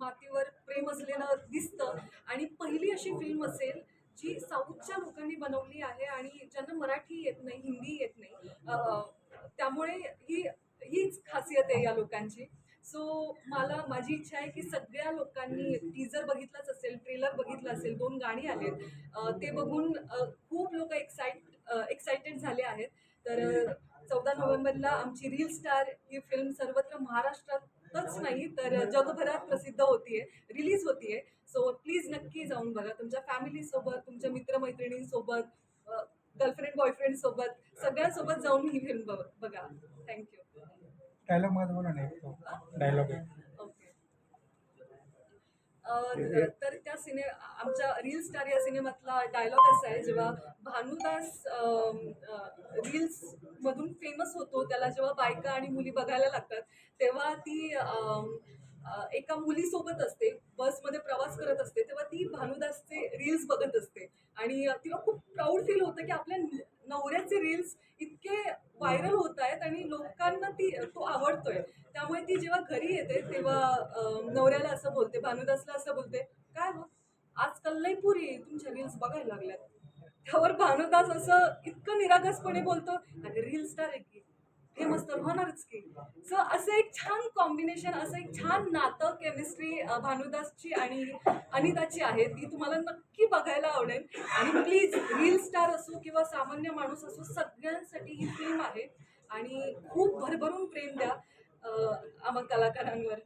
मातीवर प्रेम असलेलं दिसतं. आणि पहिली अशी फिल्म असेल जी साऊथच्या लोकांनी बनवली आहे आणि ज्यांना मराठी येत नाही हिंदी येत नाही त्यामुळे ही हीच खासियत आहे या लोकांची. सो मला माझी इच्छा आहे की सगळ्या लोकांनी टीजर बघितलाच असेल ट्रेलर बघितलं असेल दोन गाणी आलेत ते बघून खूप लोक एक्साइट एक्साइटेड झाले आहेत. तर चौदा नोव्हेंबरला आमची रील स्टार ही फिल्म सर्वत्र महाराष्ट्रात महाराष्ट्रातच नाही तर जगभरात प्रसिद्ध होतीये रिलीज होतीये. सो प्लीज नक्की जाऊन बघा. तुमच्या फॅमिलीसोबत तुमच्या मित्रमैत्रिणींसोबत गर्लफ्रेंड बॉयफ्रेंड सोबत सगळ्यांसोबत जाऊन ही फिल्म बघा. थँक्यू डायलॉग माझा बोला नाही तो. डायलॉग तर त्या सिने आमच्या रील स्टार या सिनेमातला डायलॉग असा आहे जेव्हा भानुदास रील्स मधून फेमस होतो त्याला जेव्हा बायका आणि मुली बघायला लागतात तेव्हा ती एका मुलीसोबत असते बसमध्ये प्रवास करत असते तेव्हा ती भानुदासचे रील्स बघत असते. आणि तिला खूप प्राऊड फील होतं की आपल्या नवऱ्याचे रील्स इतके व्हायरल होत आहेत आणि लोकांना ती तो आवडतोय. त्यामुळे ती जेव्हा घरी येते तेव्हा नवऱ्याला असं बोलते भानुदासला असं बोलते काय मग आजकाल लई पुरी तुमच्या रील्स बघायला लागल्यात. त्यावर भानुदास असं इतकं निरागसपणे बोलतो अरे रील स्टार आहे की फेमस तर होणारच की. सो असं एक छान कॉम्बिनेशन असं एक छान नातं केमिस्ट्री भानुदासची आणि अनिताची आहे ती तुम्हाला नक्की बघायला आवडेल. आणि प्लीज रील स्टार असो किंवा सामान्य माणूस असो सगळ्यांसाठी ही फिल्म आहे. आणि खूप भरभरून प्रेम द्या आम्हा कलाकारांवर.